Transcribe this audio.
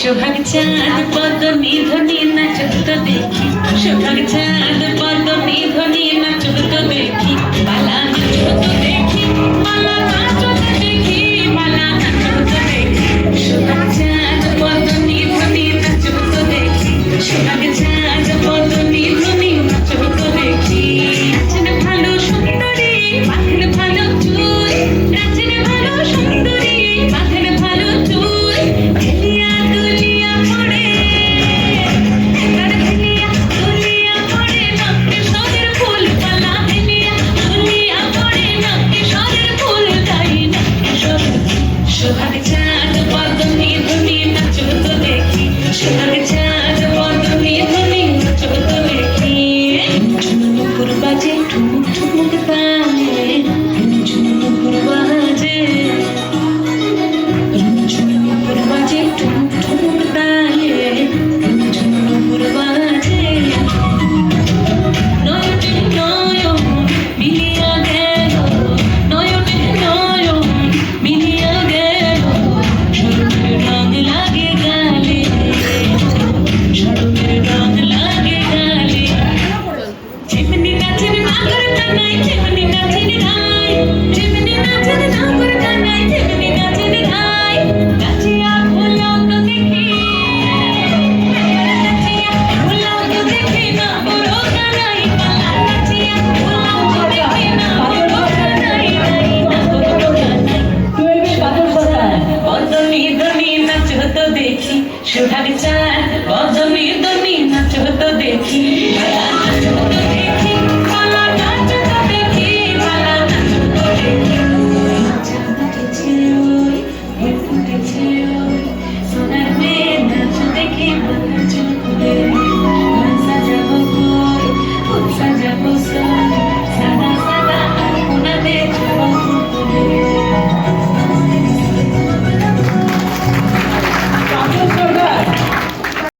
সোহাগ চাঁদ পদ্ম নিধনে নাচত দেখি। সোহাগ চাঁদ সোহাগ